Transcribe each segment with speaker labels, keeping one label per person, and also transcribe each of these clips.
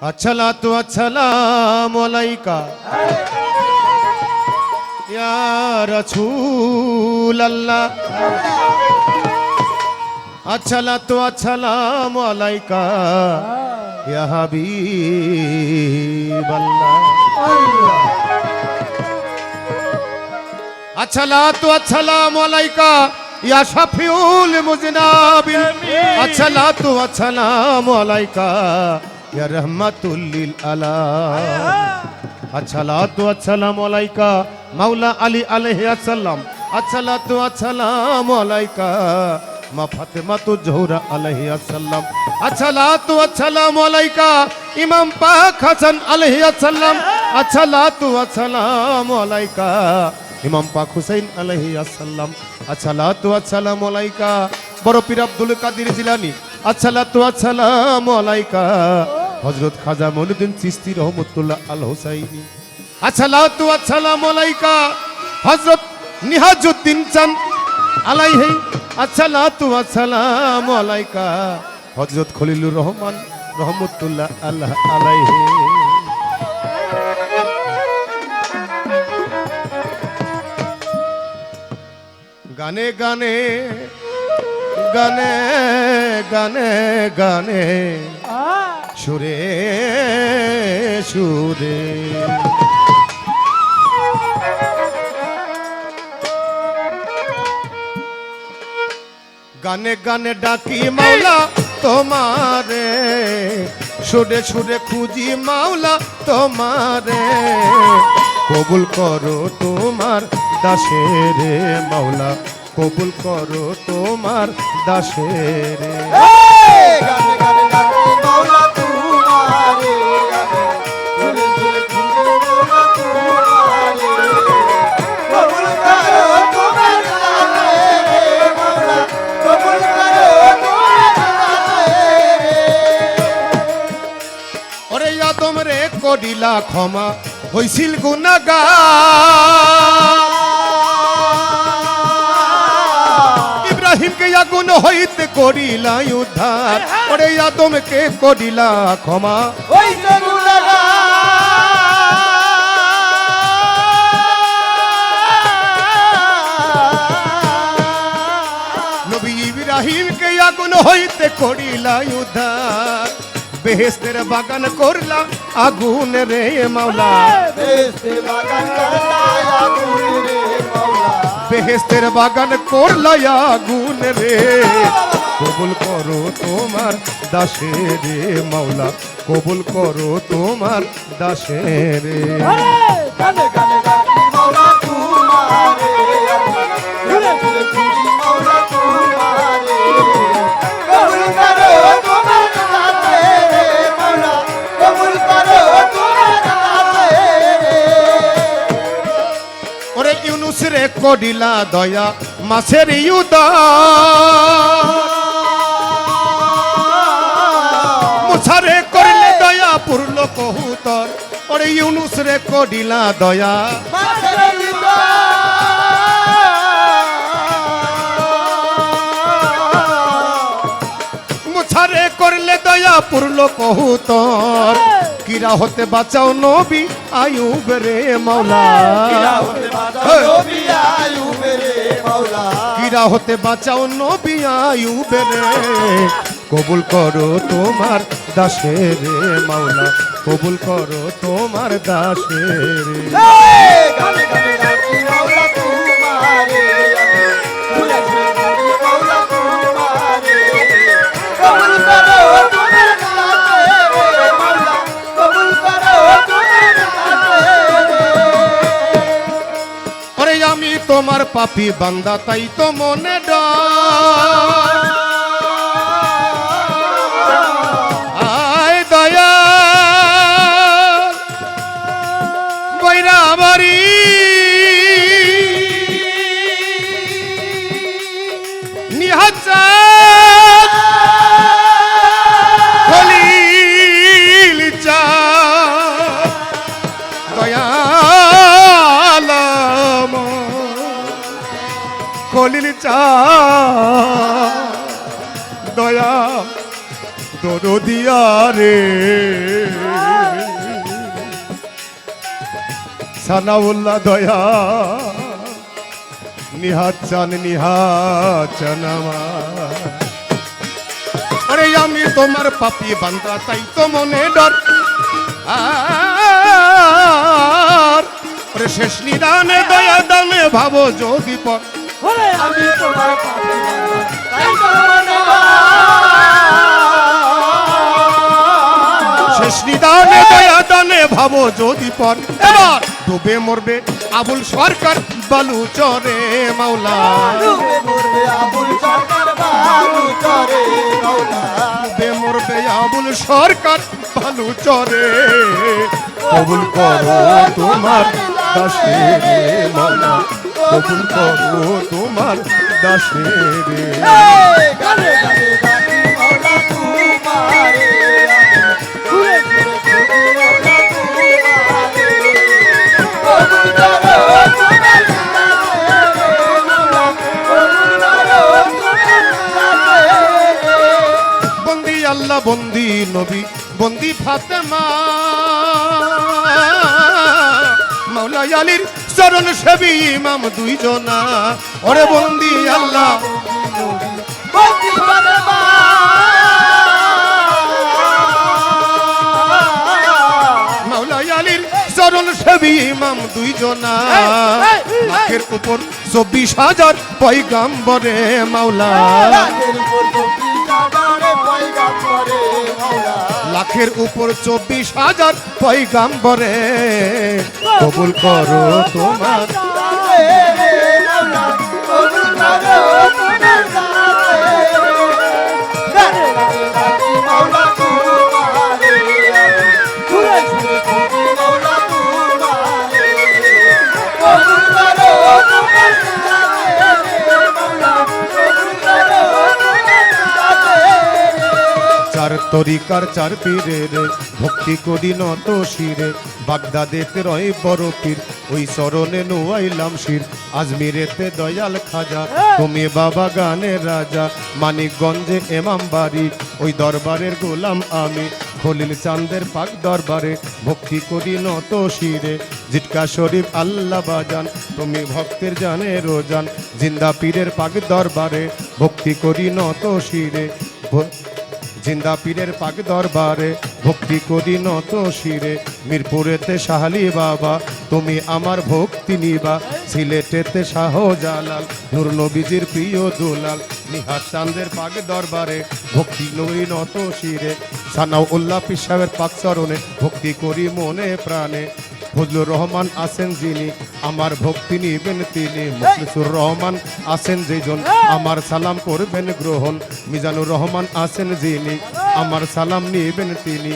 Speaker 1: আসসালাতু আসসালামু আলাইকা ইয়া রাসূলাল্লাহ আসসালাতু আসসালামু আলাইকা ইয়া হাবিবাল্লাহ আসসালাতু আসসালামু আলাইকা ইয়া শাফিউল মুজনাবিল আসসালাতু আসসালামু আলাইকা ইয়া রহমাতুল্লিল আলা। আচ্ছা আসসালাতু আসসালামু আচ্ছা আলাইকা। মাওলা আলী আলাইহি আসসালাম। আচ্ছা আসসালাতু আসসালামু আলাইকা। মা ফাতেমা জোহরা আলাইহি আসসালাম। আসসালাতু আসসালামু আলাইকা। ইমাম পাক হাসান আলাইহি আসসালাম। আসসালাতু আসসালামু আলাইকা। ইমাম পাক হুসাইন আলহি আসসালাম। আসসালাতু আসসালামু আলাইকা। বড় পীর আব্দুল কাদের জিলানী। আসসালাতু আসসালামু আলাইকা। হযরত খাজা মঈনুদ্দিন চিশতি রহমাতুল্লাহ আল হুসাইনি। আসসালাতু ওয়াসসালামু আলাইকা। হযরত নিহাজউদ্দিন চাঁদ আলাইহি। আসসালাতু ওয়াসসালামু আলাইকা। হযরত খলিলুর রহমান রহমতুল্লাহ আল্লাহ আলাইহি। গানে গানে গানে গানে গানে। সুরে সুরে। গানে গানে ডাকি মাওলা তোমারে, সুরে সুরে খুঁজি মাওলা তোমারে। কবুল করো তোমার দাসের মাওলা, কবুল করো তোমার দাসের ক্ষমা হইছিল গুনাগা ইব্রাহিমকে আগুন হইতে করিলা উদ্ধার। ওরে আদমকে করিলা ক্ষমা।
Speaker 2: যে গুনাহগার
Speaker 1: নবী ইব্রাহিমকে আগুন হইতে করিলা উদ্ধার। বেহেস্তের বাগান করলা আগুন রে মাওলা। বেহেস্তের বাগান করলা আগুন রে কবুল করো তোমার দাসে রে মাওলা কবুল করো তোমার দাসে রে। কডিলা দয়া মাছের ইউদা। মুছারে করলে দয়া পুরল কহুতর। ওরে ইউনুস রে কডিলা দয়া।
Speaker 2: মুছারে
Speaker 1: করলে দয়া পুরল কহুতর। কিরা হতে বাঁচাও নবী আয়ুব রে মাওলা। কিরা হতে বাঁচাও নবী আয়ুব রে কবুল করো তোমার দাসে রে মাওলা। কবুল করো তোমার দাসে রে। পাপি বান্দা তাই তো মনে ডর। খলিল চা। দয়া দরদিয়া রে। সানাউল্লাহ দয়া, নিহাত চান নিহাত চান আরে আমি তোমার পাপি বান্দা, তাই তো মনে ডর। আর শেষ নিদানে দয়া দানে ভাবো যদি পর
Speaker 2: আমি তোমার পাপি তাই হয়।
Speaker 1: শেষ নিদানে দয়া দানে ভাবো যদি পর। এবার ডুবে মরবে আবুল সরকার বালু চরে মাওলা।
Speaker 2: ডুবে মরবে আবুল সরকার বালু চরে মাওলা।
Speaker 1: ডুবে মরবে আবুল সরকার বালু চরে। কবুল করো তোমার দাসে মাওলা। কবুল করো তোমার দাসে
Speaker 2: গানে গানে ডাকি মাওলা তোমারে।
Speaker 1: আল্লাহ বন্দি নবী বন্দি ফাতেমা। মাওলা আলীর চরণ সেবী ইমাম দুইজনা। ওরে বন্দি আল্লাহ। চরণ সেবী ইমাম দুইজনা। উপর চব্বিশ হাজার পয়গাম্বরে মাওলা। লাখের উপর চব্বিশ হাজার পয়গাম্বরে কবুল করো তোমার।
Speaker 2: দাসে রে মাওলা, কবুল করো তোমার।
Speaker 1: তরিকার চার পীরের ভক্তি করি নত শিরে বাগদাদেতে রয় বড় পীর, ওই চরণে নোয়াইলাম শির। আজমিরেতে দয়াল খাজা, তুমি বাবা গানের রাজা, মানিকগঞ্জে এমাম বাড়ি, ওই দরবারের গোলাম আমি, খলিল চান্দের পাক দরবারে, ভক্তি করি নত শিরে। জিটকা শরীফ আল্লাহ বাজান, তুমি ভক্তের জানে রোজান, জিন্দা পীরের পাক দরবারে, ভক্তি করি নত শিরে। জিন্দা পীরের পাক দরবারে, ভক্তি করি নত শিরে, মিরপুরেতে শাহালি বাবা, তুমি আমার ভক্তি নিবা, সিলেটেতে শাহ জালাল নবীজির প্রিয় দুলাল, নিহার চাঁদের পাক দরবারে, ভক্তি করি নত শিরে সানাউ উল্লাহ পিসাবের পাক চরণে, ভক্তি করি মনে প্রাণে ফজলুর রহমান আছেন যিনি, আমার ভক্তি নিবেন তিনি। মুখলিসুর রহমান আছেন যেজন, আমার সালাম করবেন গ্রহণ। মিজানুর রহমান আছেন যিনি, আমার সালাম নিবেন তিনি।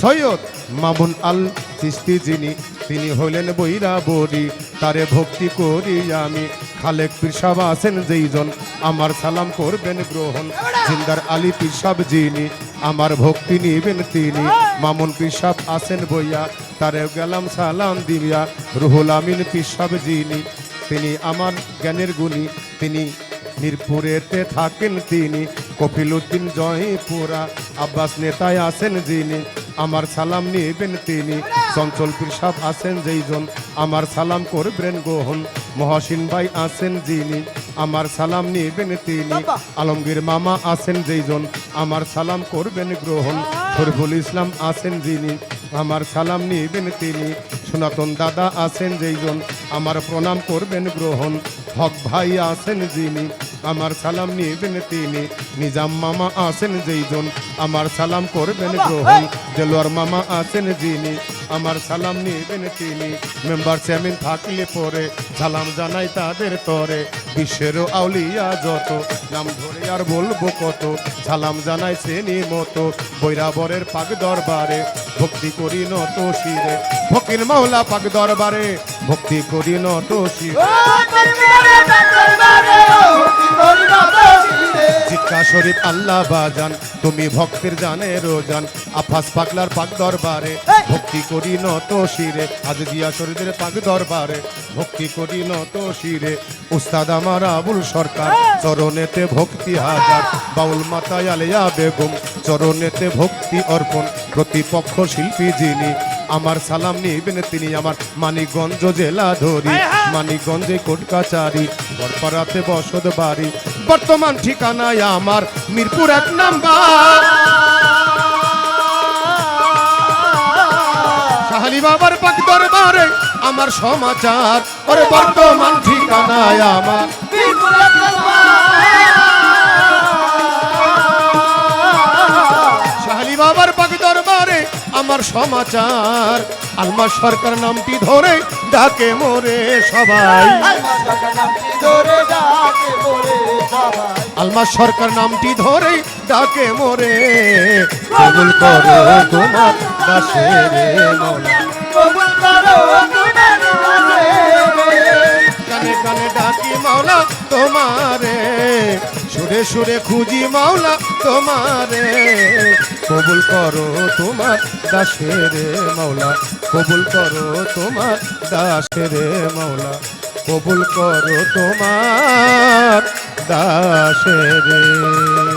Speaker 1: সৈয়দ মামুন আল চিস্তি যিনি, তিনি হলেন বৈরা বরি তারে ভক্তি করি আমি। খালেক পিসাব আছেন যেইজন, আমার সালাম করবেন গ্রহণ। জিন্দার আলী পিসাব যিনি আমার ভক্তি নিবেন তিনি। মামুন পিসাব আছেন বইয়া, তারে গেলাম সালাম দিবিয়া। রুহুল আমিন পিসাব যিনি, তিনি আমার জ্ঞানের গুণী। তিনি মিরপুরেতে থাকেন তিনি কপিল উদ্দিন জয়পুরা। আব্বাস নেতায় আছেন যিনি, আমার সালাম নিবেন তিনি। চঞ্চল পিসাব আছেন যেইজন, আমার সালাম করবেন গ্রহণ মহসিন ভাই আছেন যিনি আমার সালাম নিবেন তিনি। আলমগীর মামা আছেন যেইজন আমার সালাম করবেন গ্রহণ। শরীফুল ইসলাম আছেন যিনি আমার সালাম নিবেন তিনি। সনাতন দাদা আছেন যেইজন আমার প্রণাম করবেন গ্রহণ। হক ভাই আছেন যিনি আমার সালাম নিবেন তিনি। নিজাম মামা আছেন যেইজন আমার সালাম করবেন গ্রহণ। জেলোয়ার মামা আছেন যিনি আমার সালাম নিবেন তিনি। মেম্বার চেয়ারম্যান থাকলে পরে সালাম জানাই তাদের তরে। বিশ্বেরও আউলিয়া যত নাম ধরে আর বলব কত সালাম জানাই শ্রেণি মতো বৈরাবরের পাক দরবারে ভক্তি করি নত শিরে। ফকির মাওলা পাক দরবারে ভক্তি করি নত চিৎকা শরীফ আল্লাহ বাজান তুমি ভক্তের জানে রোজান আফাস পাগলার পাক দরবারে। ভক্তি করি নত শিরে। আজ দিয়া শরীরের পাক দরবারে। ভক্তি করি নত শিরে। উস্তাদ আমার আবুল সরকার, চরণেতে ভক্তি হাজার। বাউল মাতায় আলিয়া বেগম, চরণেতে ভক্তি অর্পণ। প্রতিপক্ষ শিল্পী যিনি, আমার সালাম নিবেন তিনি আমার। মানিকগঞ্জ জেলা ধরি, মানিকগঞ্জে কোট কাচারি বরপাড়াতে বসত বাড়ি। বর্তমান ঠিকানায় আমার মিরপুর এক নাম্বার। শাহালি বাবার পাক দরবারে, আমার সমাচার, ওরে বর্তমান ঠিকানায় আমার। বাবার পাক দরবারে, আমার সমাচার। আলমা সরকার নামটি ধরে ডাকে মোরে সবাই। আলমা সরকার নামটি ধরে ডাকে মোরে। কবুল করো তোমার দাসের মৌলা তোমারে। সুরে সুরে খুঁজি মাওলা তোমারে। কবুল করো তোমার দাসের মাওলা। কবুল করো তোমার দাসের মাওলা। কবুল করো তোমার দাসের